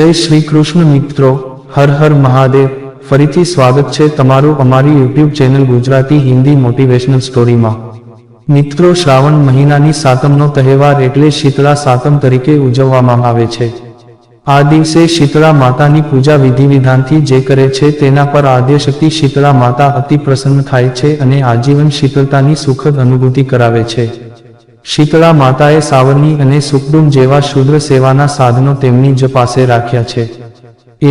જય શ્રી કૃષ્ણ મિત્રો, હર હર મહાદેવ. ફરીથી સ્વાગત છે તમારું અમારી YouTube channel Gujarati Hindi motivational સ્ટોરીમાં. મિત્રો, શ્રાવણ મહિનાની સાતમનો તહેવાર એટલે શીતળા સાતમ તરીકે ઉજવવામાં આવે છે. આ દિવસે શીતળા માતાની પૂજા વિધિ વિધાનથી જે કરે છે તેના પર આદ્યશક્તિ શીતળા માતા અતિ પ્રસન્ન થાય છે અને આજીવન શીતળતાની સુખદ અનુભૂતિ કરાવે છે. શીતળા માતાએ સાવરણી અને સુખડુમ જેવા શુદ્ર સેવાના સાધનો તેમની જ પાસે રાખ્યા છે.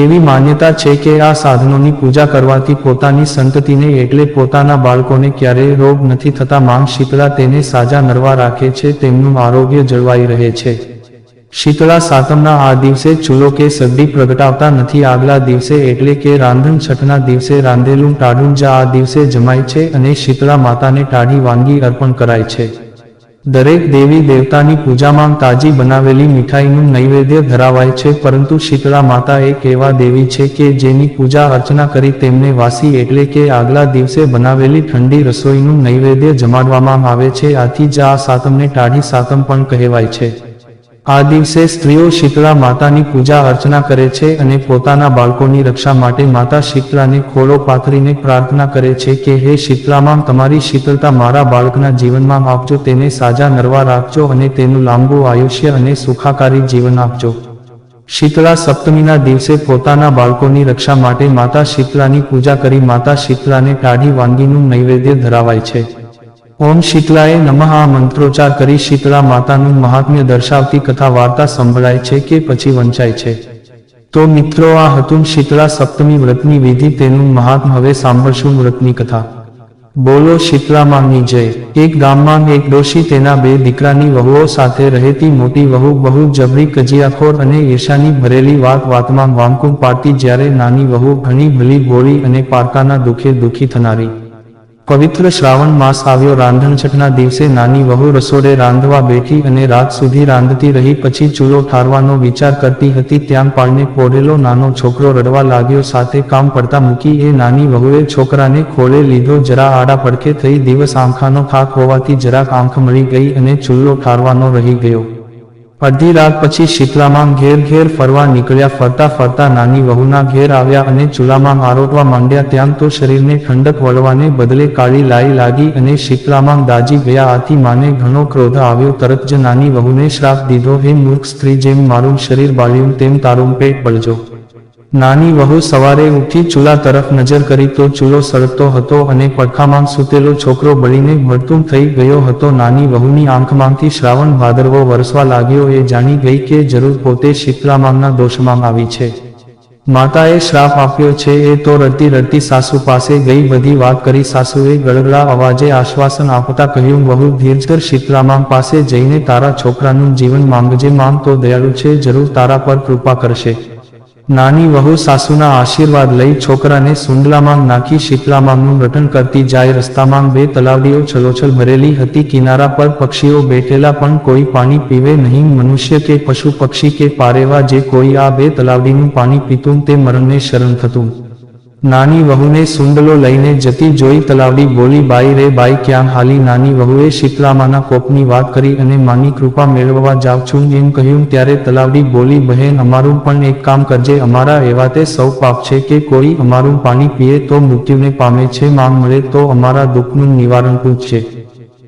એવી માન્યતા છે કે આ સાધનોની પૂજા કરવાથી પોતાની સંતતિને એટલે પોતાના બાળકોને ક્યારેય રોગ નથી થતા માંગ શીતળા તેને સાજા નરવા રાખે છે, તેમનું આરોગ્ય જળવાઈ રહે છે. શીતળા સાતમના આ દિવસે ચૂલો કે સગડી પ્રગટાવતા નથી, આગલા દિવસે એટલે કે રાંધણ છઠના દિવસે રાંધેલું ટાડુંજા આ દિવસે જમાય છે અને શીતળા માતાને ટાઢી વાનગી અર્પણ કરાય છે. દરેક દેવી દેવતાની પૂજામાં તાજી બનાવેલી મીઠાઈનું નૈવેદ્ય ધરાવાય છે, પરંતુ શીતળા માતા એક એવા દેવી છે કે જેની પૂજા અર્ચના કરી તેમને વાસી એટલે કે આગલા દિવસે બનાવેલી ઠંડી રસોઈનું નૈવેદ્ય જમાડવામાં આવે છે. આથી જ આ સાતમને ટાઢી સાતમ પણ કહેવાય છે. આ દિવસે સ્ત્રીઓ શીતળા માતાની પૂજા અર્ચના કરે છે અને પોતાના બાળકોની રક્ષા માટે માતા શીતળાને ખોળો પાથરીને પ્રાર્થના કરે છે કે, હે શીતળામાં, તમારી શીતળતા મારા બાળકના જીવનમાં આપજો, તેને સાજા નરવા રાખજો અને તેનું લાંબુ આયુષ્ય અને સુખાકારી જીવન આપજો. શીતળા સપ્તમીના દિવસે પોતાના બાળકોની રક્ષા માટે માતા શીતળાની પૂજા કરી માતા શીતળાને ટાઢી વાનગીનું નૈવેદ્ય ધરાવાય છે. ઓમ શીતલાએ નમઃ. આ મંત્રોચ્ચાર કરી શીતળા માતાનું મહાત્મ્ય દર્શાવતી કથા વાર્તા સંભળાય છે કે પછી વંચાય છે. તો મિત્રો, આ હતું શીતળા સપ્તમી વ્રતની વિધિ. તેનું મહાત્મ હવે સાંભળશું વ્રતની કથા. બોલો શીતળામાંની જય. એક ગામમાં એક ડોશી તેના બે દીકરાની વહુઓ સાથે રહેતી મોટી વહુ બહુ જબરી કજિયાખોર અને ઈર્ષાની ભરેલી વાત વાતમાં વાંકું પાડતી જ્યારે નાની વહુ ઘણી ભલી ભોળી અને પારકાના દુઃખે દુઃખી થનારી. પવિત્ર શ્રાવણ માસ આવ્યો. રાંધણછઠના દિવસે નાની વહુ રસોડે રાંધવા બેઠી અને રાત સુધી રાંધતી રહી. પછી ચૂલો ઠારવાનો વિચાર કરતી હતી. ત્યાં પાળને પોઢેલો નાનો છોકરો રડવા લાગ્યો. સાથે કામ પડતા મૂકી એ નાની વહુએ છોકરાને ખોળે લીધો. જરા આડા પડખે થઈ દિવસ આંખાનો થાક હોવાથી જરાક આંખ મળી ગઈ અને ચૂલો ઠારવાનો રહી ગયો. અડધી રાત પછી શીતલામાં ઘેર ઘેર ફરવા નીકળ્યા. ફરતા ફરતા નાની વહુના ઘેર આવ્યા અને ચૂલામાં આરોટવા માંડ્યા. ત્યાં તો શરીરને ઠંડક વળવાને બદલે કાળી લાઈ લાગી અને શીતલામાં દાજી ગયા આથી માને ઘણો ક્રોધ આવ્યો. તરત જ નાની વહુને શ્રાપ દીધો, હે મૂર્ખ સ્ત્રી, જેમ મારું શરીર બાળ્યું, તેમ તારું પેટ બળજો. નાની વહુ સવારે ઉઠી ચૂલા તરફ નજર કરી તો ચૂલો સળગતો હતો અને પડખામાં સૂતેલો છોકરો બળીને ભડતું થઈ ગયો હતો. નાની વહુની આંખમાંથી શ્રાવણ ભાદરવો વરસવા લાગ્યો એ જાણી ગઈ કે જરૂર પોતે શીતળામાંના દોષમાં આવી છે. માતાએ શ્રાપ આપ્યો છે એ તો રડતી રડતી સાસુ પાસે ગઈ બધી વાત કરી. સાસુએ ગળગળા અવાજે આશ્વાસન આપતા કહ્યું, વહુ, ધીરજર શીતળામાં પાસે જઈને તારા છોકરાનું જીવન માંગજે. માંગ તો દયાળુ છે, જરૂર તારા પર કૃપા કરશે. નાની વહુ સાસુના આશીર્વાદ લઈ છોકરાને સુંડલામાં નાખી શીતલામાંગનું રટન કરતી જાય રસ્તામાં બે તલાવડીઓ છલોછલ ભરેલી હતી. કિનારા પર પક્ષીઓ બેઠેલા પણ કોઈ પાણી પીવે નહીં. મનુષ્ય કે પશુ પક્ષી કે પારેવા જે કોઈ આ બે તલાવડીનું પાણી પીતું તે મરણને શરણ થતું. નાની વહુને સુંડલો લઈને જતી જોઈ તલાવડી બોલી, બાઈ રે બાઈ, ક્યાં હાલી? નાની વહુએ શીતલામાના કોપની વાત કરી અને માની કૃપા મેળવવા જાઉં છું. એમ કહ્યું. ત્યારે તલાવડી બોલી, બહેન, અમારું પણ એક કામ કરજે. અમારા એવા તે સૌ પાપ છે કે કોઈ અમારું પાણી પીએ તો મૃત્યુને પામે છે. માંગ મળે તો અમારા દુઃખનું નિવારણ પૂછશે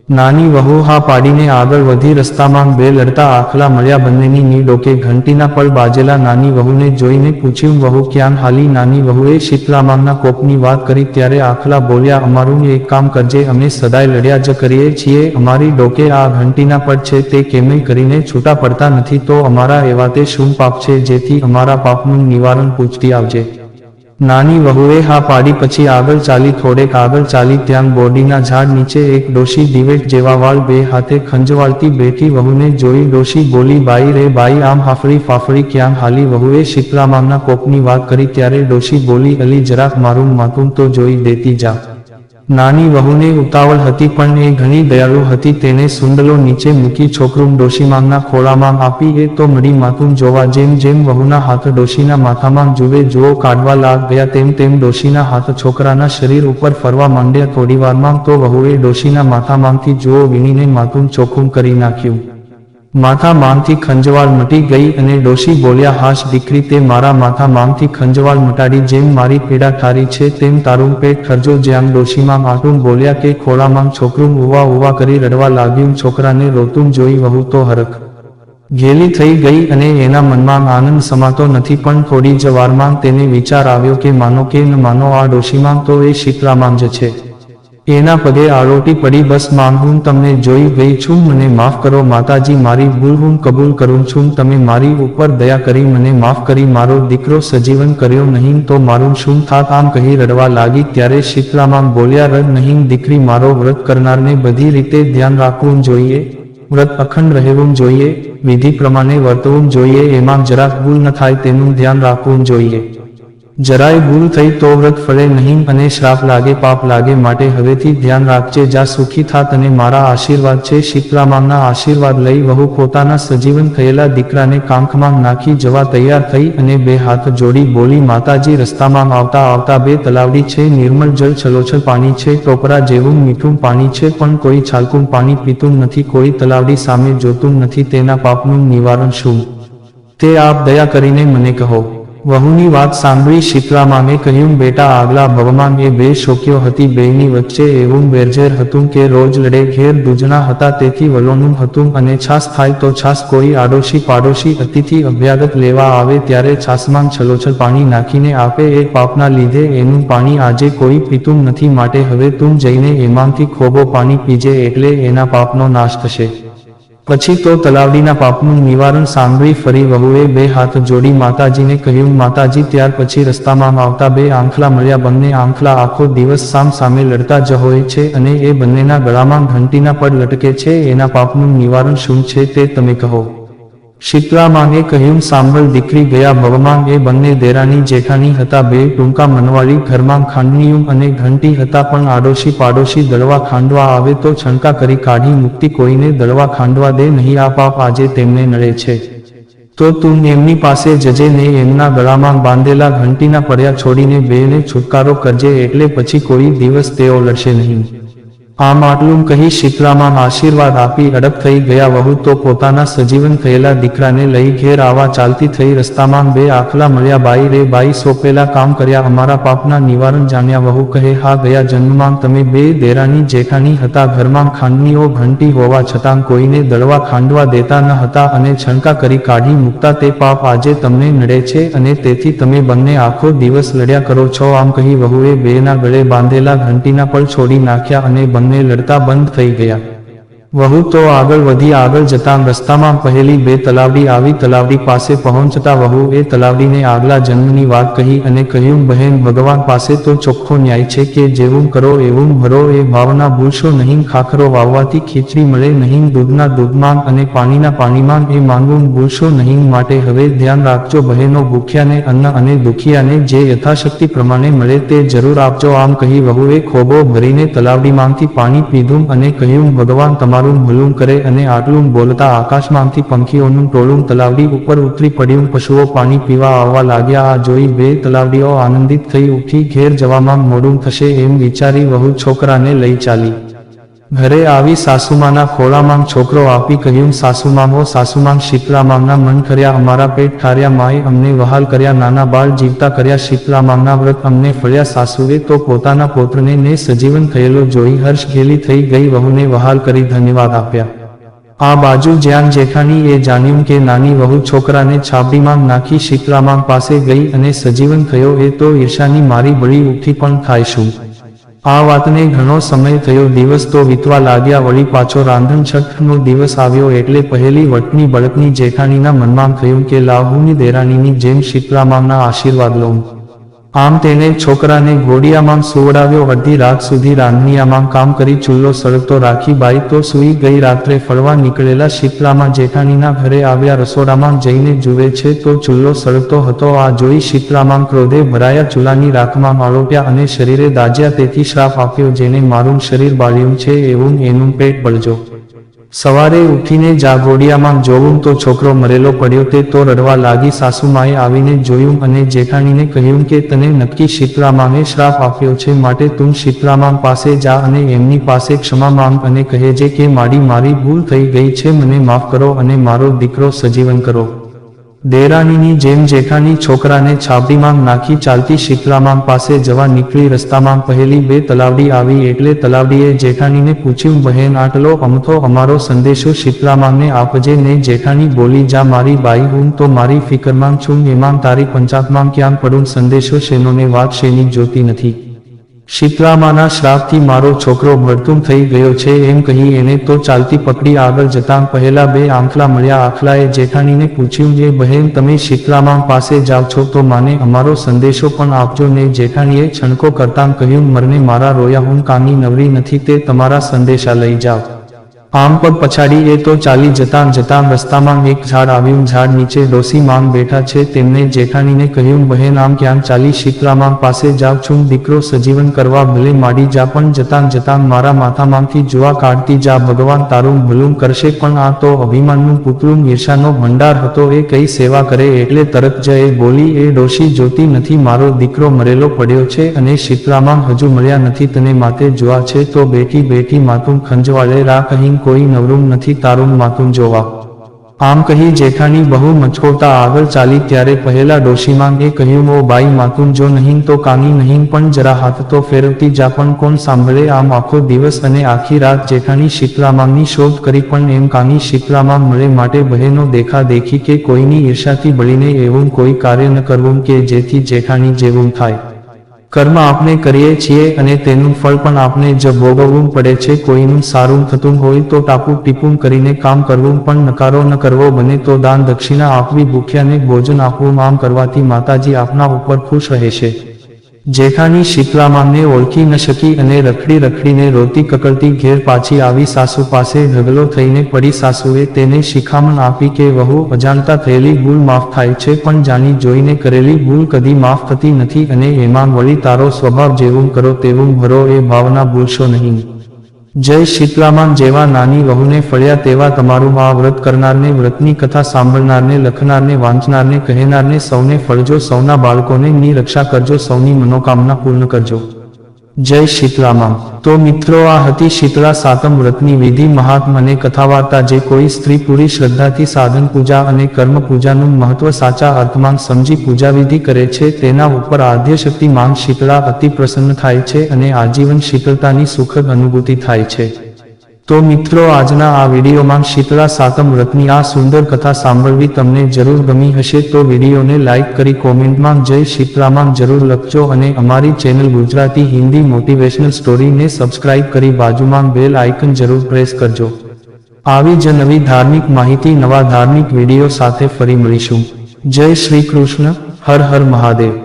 નાની વહુ હા પાડીને આગળ વધી રસ્તામાં બે લડતા આખલા મળ્યા બંનેની ની ડોકે ઘંટીના પળ બાજેલા નાની વહુને જોઈને પૂછ્યું, વહુ, ક્યાં હાલી? નાની વહુએ શીતળામાંના કોપની વાત કરી ત્યારે આખલા બોલ્યા, અમારું એક કામ કરજે, અમે સદાય લડ્યા જ કરીએ છીએ, અમારી ડોકે આ ઘંટીના પળ છે, તે કેમે કરીને છૂટા પડતા નથી, તો અમારા એવા તે શું પાપ છે, જેથી અમારા પાપનું નિવારણ પૂછતી આવજે. નાની વહુએ હા પાડી પછી આગળ ચાલી થોડેક આગળ ચાલી ત્યાં બોડીના ઝાડ નીચે એક ડોશી દિવેટ જેવા વાળ બે હાથે ખંજવાળતી બેઠી વહુને જોઈ ડોશી બોલી, બાઈ રે બાઈ, આમ હાફળી ફાફળી ક્યાં હાલી? વહુએ શીતળામાના કોપની વાત કરી ત્યારે ડોશી બોલી, અલી, જરાક મારું માથું તો જોઈ દેતી જા. નાની વહુને ઉતાવળ હતી પણ એ ઘણી દયાળુ હતી. તેને સુંડલો નીચે મૂકી છોકરું ડોશીમાંગના ખોળામાં આપી એ તો મળી માથું જોવા જેમ જેમ વહુના હાથ ડોશીના માથામાં જુએ જુઓ કાઢવા લાગ ગયા તેમ તેમ ડોશીના હાથ છોકરાના શરીર ઉપર ફરવા માંડ્યા થોડીવારમાં તો વહુએ ડોશીના માથામાંથી જુઓ વીણીને માથું ચોખ્ખું કરી નાખ્યું. માથા માંગથી ખંજવાળ મટી ગઈ અને ડોશી બોલ્યા, હાશ દીકરી, તે મારા માથા માંગથી ખંજવાળ મટાડી, જેમ મારી પીડા ઠારી છે, તેમ તારું પેટ ખરજો. જ્યાં ડોશીમાં માટું બોલ્યા કે, ખોળામાં છોકરું ઉવા ઉવા કરી રડવા લાગ્યું, છોકરાને રોતું જોઈ વહુ તો હરખ. ઘેલી થઈ ગઈ અને એના મનમાં આનંદ સમાતો નથી, પણ થોડી જ વારમાં તેને વિચાર આવ્યો કે, માનો કે ન માનો, આ ડોશીમાં તો એ શીતળામાં જ છે. એના પગે આરોટી પડી બસ માંગ હું તમને જોઈ ગઈ છું, મને માફ કરો માતાજી, મારી ભૂલ હું કબૂલ કરું છું, તમે મારી ઉપર દયા કરી, મને માફ કરી, મારો દીકરો સજીવન કર્યો નહીં તો મારું શું થાત આમ કહી રડવા લાગી, ત્યારે શીતલામાં બોલ્યા, રડ નહીં દીકરી, મારો વ્રત કરનારને બધી રીતે ધ્યાન રાખવું જોઈએ, વ્રત અખંડ રહેવું જોઈએ, વિધિ પ્રમાણે વર્તવું જોઈએ, એમાં જરાક ભૂલ ન થાય તેનું ધ્યાન રાખવું જોઈએ. જરાય ભૂલ થઈ તો વ્રત ફળે નહીં અને શ્રાપ લાગે, પાપ લાગે માટે હવેથી ધ્યાન રાખજે જા સુખી થાત અને મારા આશીર્વાદ છે શીતલામાંના આશીર્વાદ લઈ વહુ પોતાના સજીવન થયેલા દીકરાને કાંખમાં નાખી જવા તૈયાર થઈ અને બે હાથ જોડી બોલી, માતાજી, રસ્તામાં આવતા આવતા બે તલાવડી છે, નિર્મળ જળ છલોછલ પાણી છે, ટોપરા જેવું મીઠું પાણી છે, પણ કોઈ છાલકું પાણી પીતું નથી, કોઈ તલાવડી સામે જોતું નથી, તેના પાપનું નિવારણ શું? તે આપ દયા કરીને મને કહો. વહુની વાત સાંભળી શીતળામાને કહ્યું, બેટા, આગલા ભવમાં એ બે શોક્યો હતી, બેયની વચ્ચે એવું બેરજેર હતું કે રોજ લડે ઘેર દૂજણા હતા, તેથી વલોનું હતું અને છાસ થાય તો છાસ કોઈ આડોશી પાડોશી અતિથિ અભ્યાગત લેવા આવે ત્યારે છાસમાં છલોછલ પાણી નાખીને આપે, એ પાપના લીધે એનું પાણી આજે કોઈ પીતું નથી, માટે હવે તું જઈને એમાંથી ખોબો પાણી પીજે, એટલે એના પાપનો નાશ થશે. પછી તો તલાવડીના પાપનું નિવારણ સાંભળી ફરી વહુએ બે હાથ જોડી માતાજીને કહ્યું, માતાજી, ત્યાર પછી રસ્તામાં આવતા બે આંખલા મળ્યા. બંને આંખલા આખો દિવસ સામ સામે લડતા જ હોય છે અને એ બંનેના ગળામાં ઘંટીના પડ લટકે છે. એના પાપનું નિવારણ શું છે તે તમે કહો. શીતળામાંગે કહ્યું, સાંભળ, દીકરી ગયા ભવમાં એ બંને દેરાની જેઠાની હતા, બે ટૂંકા મનવાળી ઘરમાં ખાંડણીયું અને ઘંટી હતા, પણ આડોશી પાડોશી દળવા ખાંડવા આવે તો છણકા કરી કાઢી મુક્તિ કોઈને દળવા ખાંડવા દે નહીં, આ પાપ આજે તેમને નડે છે. તો તું એમની પાસે જજે ને એમના ગળામાં બાંધેલા ઘંટીના પડ્યા છોડીને બેને છુટકારો કરજે, એટલે પછી કોઈ દિવસ તેઓ લડશે નહીં. આમ આટલું કહી શીતલામાં આશીર્વાદ આપી અડપ થઈ ગયા વહુ તો પોતાના સજીવન થયેલા દીકરાને લઈ ઘેર આવા ચાલતી થઈ રસ્તામાં બે આખલા મળ્યા, બાઈ રે, બાઈ સોંપેલા કામ કર્યા, અમારા પાપના નિવારણ જાણ્યા, વહુ કહે, હા, ગયા જન્મમાં તમે બે દેરાની જેઠાણી હતા, ઘરમાં ખાંડનીઓ ઘંટી હોવા છતાં કોઈને દળવા ખાંડવા દેતા ન હતા અને છણકા કરી કાઢી મૂકતા તે પાપ આજે તમને નડે છે અને તેથી તમે બંને આખો દિવસ લડ્યા કરો છો. આમ કહી વહુએ બેના ગળે બાંધેલા ઘંટીના પળ છોડી નાખ્યા અને લડતા બંધ થઈ ગયા. વહુ તો આગળ વધી આગળ જતાં રસ્તામાં પહેલી બે તલાવડી આવી તલાવડી પાસે પહોંચતા એ તલાવડીને આગલા જન્મની વાત કહી અને કહ્યું, બહેન, ભગવાન પાસે તો ચોખ્ખો ન્યાય છે કે જેવું કરો એવું ભરો એ ભાવના ભૂલશો નહીં, ખાખરો વાવવાથી ખીચડી મળે નહીં, દૂધના દૂધમાં અને પાણીના પાણીમાં એ માંગવું ભૂલશો નહીં, માટે હવે ધ્યાન રાખજો, બહેનો, ભૂખ્યાને અન્ન અને દુખિયાને જે યથાશક્તિ પ્રમાણે મળે તે જરૂર આપજો. આમ કહી વહુએ ખોબો ભરીને તલાવડીમાંથી પાણી પીધું અને કહ્યું, ભગવાન, તમારું ભલું કરે અને આટલું બોલતા આકાશમાંથી પંખીઓનું ટોળું તલાવડી ઉપર ઉતરી પડ્યું. પશુઓ પાણી પીવા આવવા લાગ્યા. આ જોઈ બે તલાવડીઓ આનંદિત થઈ ઉઠી. ઘેર જવામાં મોડું થશે એમ વિચારી વહુ છોકરાને લઈ ચાલી. ઘરે આવી સાસુમાના ખોળામાં છોકરો આપી કહ્યું સાસુમામો ઓ સાસુમામ શીતળામામના મન કર્યા, અમારા પેટ ઠાર્યા, માએ અમને વહાલ કર્યા, નાના બાળ જીવતા કર્યા શીતળામામના વ્રત અમને ફળ્યા, સાસુએ તો પોતાના પોત્રને ને સજીવન થયેલો જોઈ હર્ષ ઘેલી થઈ ગઈ, વહુને વહાલ કરી ધન્યવાદ આપ્યા. આ બાજુ જ્યાં જેઠાણી એ જાણ્યું કે નાની વહુ છોકરાને છાબડીમાં નાખી શીતળામામ પાસે ગઈ અને સજીવન થયો એ તો ઈર્ષાની મારી બળી ઉઠી પણ થાય શું આ વાતને ઘણો સમય થયો. દિવસ તો વીતવા લાગ્યા. વળી પાછો રાંધણ છઠનો દિવસ આવ્યો એટલે પહેલી વટની બળકની જેઠાણીના મનમાં થયું કે લાહુની દેરાણીની જેમ શીતળામાના આશીર્વાદ લઉં. આમ તેને છોકરાને ઘોડિયામાં સુવડાવ્યો, અડધી રાત સુધી રાંધણીયામાં કામ કરી ચૂલ્લો સળગતો રાખી બાઈ તો સૂઈ ગઈ રાત્રે ફરવા નીકળેલા શીતલામાં જેઠાણીના ઘરે આવ્યા રસોડામાં જઈને જુએ છે તો ચૂલ્લો સળગતો હતો. આ જોઈ શીતલામાં ક્રોધે ભરાયા, ચૂલાની રાખમાં આળોપ્યા અને શરીરે દાજ્યા તેથી શ્રાપ આપ્યો, જેને મારું શરીર બાળ્યું છે, એવું એનું પેટ બળજો. સવારે ઉઠીને જાગોડિયામાં જોવું તો છોકરો મરેલો પડ્યો તે તો રડવા લાગી સાસુમાએ આવીને જોયું અને જેઠાણીને કહ્યું કે તને નક્કી શીતળામાએ શ્રાપ આપ્યો છે, માટે તું શીતળામામ પાસે જા અને એમની પાસે ક્ષમા માંગ અને કહેજે કે માડી મારી ભૂલ થઈ ગઈ છે, મને માફ કરો અને મારો દીકરો સજીવન કરો. દેરાણીની જેમ જેઠાણી છોકરાને છાબડીમાં નાખી ચાલતી શીતળામામ પાસે જવા નીકળી રસ્તામાં પહેલી બે તલાવડી આવી એટલે તલાવડીએ જેઠાણીને પૂછ્યું, બહેન, આટલો અમથો અમારો સંદેશો શીતળામાને આપજે ને જેઠાણી બોલી, જા મારી બાઈ હું તો મારી ફિકરમાં છું, એમાં તારી પંચાતમાં ક્યાં પડું? સંદેશો શેનોને વાત શેની જોતી નથી. શીતળામાના શ્રાપથી મારો છોકરો ભડતું થઈ ગયો છે એમ કહી એને તો ચાલતી પકડી આગળ જતાં પહેલા બે આંખલા મળ્યા આખલાએ જેઠાણીને પૂછ્યું, જે બહેન, તમે શીતળામાં પાસે જાવ છો તો માને અમારો સંદેશો પણ આપજો. ને જેઠાણીએ છણકો કરતાં કહ્યું, મરને મારા રોયા હું કાની નવરી નથી, તે તમારા સંદેશા લઈ જાઓ. આમ પગ પછાડી એ તો ચાલી જતાં જતાં રસ્તામાં એક ઝાડ આવ્યું. ઝાડ નીચે ડોસી માંગ બેઠા છે. તેમને જેઠાણીને કહ્યું, બહેન, આમ ક્યાં ચાલી? શીતળામાં પાસે જાવ છું. દીકરો સજીવન કરવા ભલે માડી જા, પણ જતાં જતાં મારા માથામાંથી જુવા કાઢતી જા. ભગવાન તારું ભલું કરશે, પણ આ તો અભિમાનનું પુતળું ઈર્ષાનો ભંડાર હતો. એ કઈ સેવા કરે એટલે તરત જ એ બોલી, એ ડોશી જોતી નથી મારો દીકરો મરેલો પડ્યો છે અને શીતળામાં હજુ મળ્યા નથી. તને માતે જોવા છે. તો બેઠી બેઠી માતું ખંજવાળે રા કહી કોઈ નવરું નથી તારું માતું જોવા. આમ કહી જેઠાણી બહુ મચકોતા આગળ ચાલી ત્યારે પહેલા ડોશીમાં એ કહ્યું, ઓ બાઈ માતું જો નહીં તો કાની નહીં, પણ જરા હાથ તો ફેરવતી જા, પણ કોણ સાંભળે આમ આખો દિવસ અને આખી રાત જેઠાણી શીતળામાંની શોધ કરી, પણ એમ કાની શીતલામાં મળે માટે બહેનો દેખા દેખી કે કોઈની ઈર્ષાથી બળીને એવું કોઈ કાર્ય ન કરવું કે જેથી જેઠાણી જેવું થાય. કર્મ આપણે કરીએ છીએ અને તેનું ફળ પણ આપણે જ ભોગવવું પડે છે. કોઈનું સારું થતું હોય તો ટાપુ ટીપું કરીને કામ કરવું, પણ નકારો ન કરવો. બને તો દાન દક્ષિણા આપવી, ભૂખ્યાને ભોજન આપવું આમ કરવાથી માતાજી આપના ઉપર ખુશ રહેશે જેઠાણી શીતળામાને ઓળખી ન શકી અને રખડી રખડીને રોતી કકડતી ઘેર પાછી આવી સાસુ પાસે ઢગલો થઈને પડી સાસુએ તેને શિખામણ આપી કે, વહુ, અજાણતા થયેલી ભૂલ માફ થાય છે, પણ જાણી જોઈને કરેલી ભૂલ કદી માફ થતી નથી અને એમાં વળી તારો સ્વભાવ જેવું કરો તેવું ભરો એ ભાવના ભૂલશો નહીં. જય શીતલામાન જેવા નાની વહુને ફળ્યા તેવા તમારું આ વ્રત કરનારને, વ્રતની કથા સાંભળનારને, લખનારને, વાંચનારને, કહેનારને સૌને ફળજો, સૌના બાળકોને, ની રક્ષા કરજો, સૌની મનોકામના પૂર્ણ કરજો. જય શીતળામાં તો મિત્રો, આ હતી શીતળા સાતમ વ્રતની વિધિ. મહાત્મ અને કથાવાર્તા જે કોઈ સ્ત્રી પૂરી શ્રદ્ધાથી સાધન પૂજા અને કર્મ પૂજાનું મહત્વ સાચા અર્થમાં સમજી પૂજા વિધિ કરે છે, તેના ઉપર આદ્ય શક્તિ માંગ શીતળા અતિ પ્રસન્ન થાય છે અને આજીવન શીતળતાની સુખદ અનુભૂતિ થાય છે. તો મિત્રો, આજના આ વિડીયોમાં શીતળા સાતમ વ્રતની આ સુંદર કથા સાંભળવી તમને જરૂર ગમી હશે તો વિડીયોને લાઇક કરી કોમેન્ટમાં જય શીતળામાં જરૂર લખજો અને અમારી ચેનલ ગુજરાતી હિન્દી મોટિવેશનલ સ્ટોરીને સબસ્ક્રાઇબ કરી બાજુમાં બેલ આઇકન જરૂર પ્રેસ કરજો. આવી જ નવી ધાર્મિક માહિતી, નવા ધાર્મિક વીડિયો સાથે ફરી મળીશું. જય શ્રી કૃષ્ણ, હર હર મહાદેવ.